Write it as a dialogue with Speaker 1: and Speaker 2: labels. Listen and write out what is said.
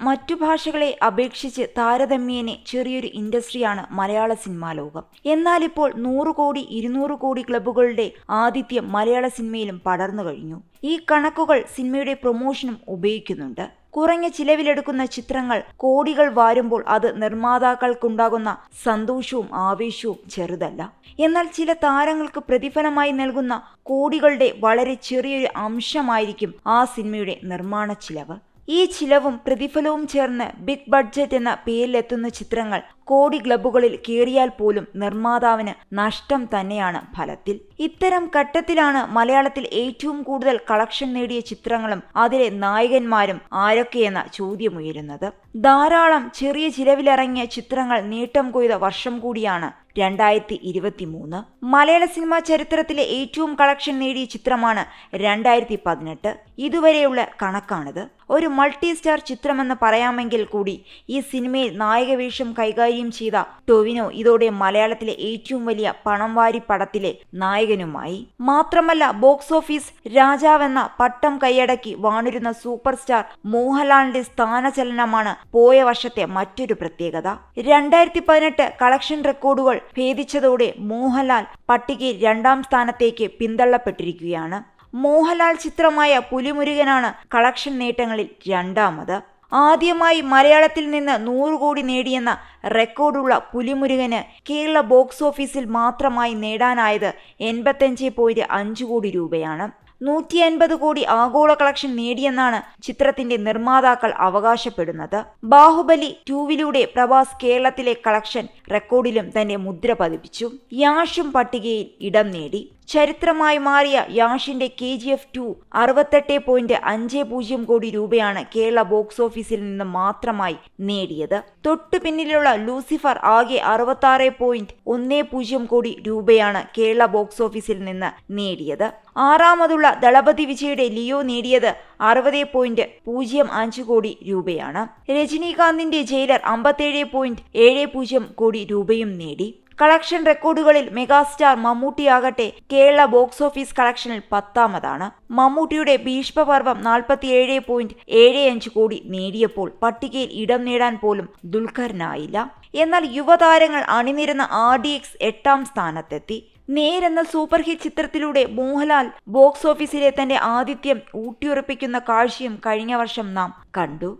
Speaker 1: മറ്റു ഭാഷകളെ അപേക്ഷിച്ച് താരതമ്യേനെ ചെറിയൊരു ഇൻഡസ്ട്രിയാണ് മലയാള സിനിമാ ലോകം. എന്നാൽ ഇപ്പോൾ നൂറ് കോടി ഇരുന്നൂറ് കോടി ക്ലബ്ബുകളുടെ ആതിഥ്യം മലയാള സിനിമയിലും പടർന്നു കഴിഞ്ഞു. ഈ കണക്കുകൾ സിനിമയുടെ പ്രൊമോഷനും ഉപയോഗിക്കുന്നുണ്ട്. കുറഞ്ഞ ചിലവിലെടുക്കുന്ന ചിത്രങ്ങൾ കോടികൾ വാരുമ്പോൾ അത് നിർമ്മാതാക്കൾക്കുണ്ടാകുന്ന സന്തോഷവും ആവേശവും ചെറുതല്ല. എന്നാൽ ചില താരങ്ങൾക്ക് പ്രതിഫലമായി നൽകുന്ന കോടികളുടെ വളരെ ചെറിയൊരു അംശമായിരിക്കും ആ സിനിമയുടെ നിർമ്മാണ ചിലവ്. ഈ ചിലവും പ്രതിഫലവും ചേർന്ന് ബിഗ് ബഡ്ജറ്റ് എന്ന പേരിലെത്തുന്ന ചിത്രങ്ങൾ കോടി ക്ലബ്ബുകളിൽ കയറിയാൽ പോലും നിർമ്മാതാവിന് നഷ്ടം തന്നെയാണ് ഫലത്തിൽ. ഇത്തരം ഘട്ടത്തിലാണ് മലയാളത്തിൽ ഏറ്റവും കൂടുതൽ കളക്ഷൻ നേടിയ ചിത്രങ്ങളും അതിലെ നായകന്മാരും ആരൊക്കെയെന്ന ചോദ്യമുയരുന്നത്. ധാരാളം ചെറിയ ചിലവിലിറങ്ങിയ ചിത്രങ്ങൾ നീട്ടം കൊയ്ത വർഷം കൂടിയാണ് രണ്ടായിരത്തി ഇരുപത്തി മൂന്ന് മലയാള സിനിമാ ചരിത്രത്തിലെ ഏറ്റവും കളക്ഷൻ നേടിയ ചിത്രമാണ് രണ്ടായിരത്തി പതിനെട്ട് ഇതുവരെയുള്ള കണക്കാണിത്. ഒരു മൾട്ടി സ്റ്റാർ ചിത്രമെന്ന് പറയാമെങ്കിൽ കൂടി ഈ സിനിമയിൽ നായകവേഷം കൈകാര്യം ചെയ്ത ടൊവിനോ ഇതോടെ മലയാളത്തിലെ ഏറ്റവും വലിയ പണം വാരി പടത്തിലെ നായകനുമായി. മാത്രമല്ല ബോക്സ് ഓഫീസ് രാജാവെന്ന പട്ടം കൈയടക്കി വാണിരുന്ന സൂപ്പർ സ്റ്റാർ മോഹൻലാലിന്റെ സ്ഥാനചലനമാണ് പോയ വർഷത്തെ മറ്റൊരു പ്രത്യേകത. രണ്ടായിരത്തി പതിനെട്ട് കളക്ഷൻ റെക്കോർഡുകൾ ഭേദിച്ചതോടെ മോഹൻലാൽ പട്ടികയിൽ രണ്ടാം സ്ഥാനത്തേക്ക് പിന്തള്ളപ്പെട്ടിരിക്കുകയാണ്. മോഹൻലാൽ ചിത്രമായ പുലിമുരുകനാണ് കളക്ഷൻ നേട്ടങ്ങളിൽ രണ്ടാമത്. ആദ്യമായി മലയാളത്തിൽ നിന്ന് നൂറ് കോടി നേടിയെന്ന റെക്കോർഡുള്ള പുലിമുരുകന് കേരള ബോക്സ് ഓഫീസിൽ മാത്രമായി നേടാനായത് എൺപത്തഞ്ച് പോയിന്റ് അഞ്ച് കോടി രൂപയാണ്. നൂറ്റി അൻപത് കോടി ആഗോള കളക്ഷൻ നേടിയെന്നാണ് ചിത്രത്തിന്റെ നിർമ്മാതാക്കൾ അവകാശപ്പെടുന്നത്. ബാഹുബലി ടൂവിലൂടെ പ്രവാസ് കേരളത്തിലെ കളക്ഷൻ റെക്കോർഡിലും തന്റെ മുദ്ര പതിപ്പിച്ചു. യാഷും പട്ടികയിൽ ഇടം നേടി. ചരിത്രമായി മാറിയ യാഷിന്റെ കെ ജി എഫ് ടു അറുപത്തെട്ട് പോയിന്റ് അഞ്ച് പൂജ്യം കോടി രൂപയാണ് കേരള ബോക്സ് ഓഫീസിൽ നിന്ന് മാത്രമായി നേടിയത്. തൊട്ടു പിന്നിലുള്ള ലൂസിഫർ ആകെ അറുപത്താറ് പോയിന്റ് ഒന്ന് പൂജ്യം കോടി രൂപയാണ് കേരള ബോക്സ് ഓഫീസിൽ നിന്ന് നേടിയത്. ആറാമതുള്ള ദളപതി വിജയുടെ ലിയോ നേടിയത് അറുപത് പോയിന്റ് പൂജ്യം അഞ്ച് കോടി രൂപയാണ്. രജനീകാന്തിന്റെ ജയിലർ അമ്പത്തേഴ് പോയിന്റ് ഏഴ് പൂജ്യം കോടി രൂപയും നേടി. കളക്ഷൻ റെക്കോർഡുകളിൽ മെഗാസ്റ്റാർ മമ്മൂട്ടിയാകട്ടെ കേരള ബോക്സ് ഓഫീസ് കളക്ഷനിൽ പത്താമതാണ്. മമ്മൂട്ടിയുടെ ഭീഷ്മപർവം നാൽപ്പത്തിയേഴ് പോയിന്റ് ഏഴ് അഞ്ച് കോടി നേടിയപ്പോൾ പട്ടികയിൽ ഇടം നേടാൻ പോലും ദുൽഖറിനായില്ല. എന്നാൽ യുവതാരങ്ങൾ അണിനിരുന്ന ആർ ഡി എക്സ് എട്ടാം സ്ഥാനത്തെത്തി. നേരെന്ന സൂപ്പർ ഹിറ്റ് ചിത്രത്തിലൂടെ മോഹൻലാൽ ബോക്സ് ഓഫീസിലെ തന്റെ ആതിഥ്യം ഊട്ടിയുറപ്പിക്കുന്ന കാഴ്ചയും കഴിഞ്ഞ വർഷം നാം കണ്ടു.